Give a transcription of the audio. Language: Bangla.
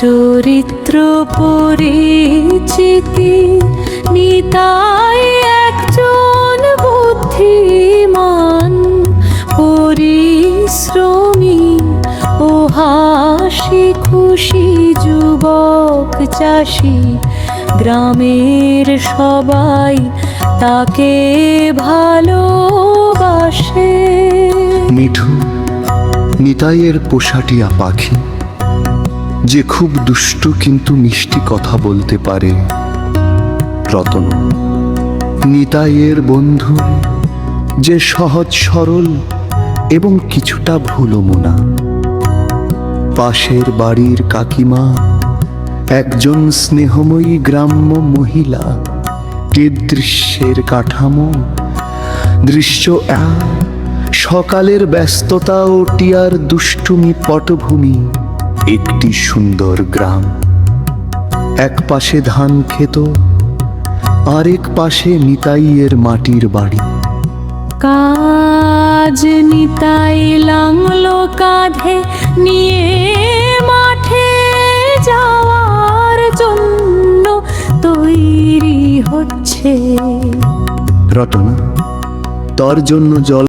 চরিত্র পরিচিতি, নিতাই একজন বুদ্ধিমান, পরিশ্রমী ও হাসি খুশি যুবক চাষি। গ্রামের সবাই তাকে ভালোবাসে। মিঠু, নিতাইয়ের পোষাটিয়া পাখি। যে খুব দুষ্টু কিন্তু মিষ্টি কথা বলতে পারে। রতন, নিতাইয়ের বন্ধু, যে সহজ সরল এবং কিছুটা ভুলো মোনা পাশের বাড়ির কাকিমা, একজন স্নেহময়ী গ্রাম্য মহিলা। এ দৃশ্যের কাঠামো, দৃশ্য সকালের ব্যস্ততা ও টিয়ার দুষ্টুমি পটভূমি। একটি সুন্দর গ্রাম। এক পাশে ধান ক্ষেত আরেক পাশে নিতাইয়ের মাটির বাড়ি। কাজ নিতাই লাংলো কাঁধে নিয়ে মাঠে যাওয়ার জন্য তৈরি হচ্ছে। রতনা তোর জন্য জল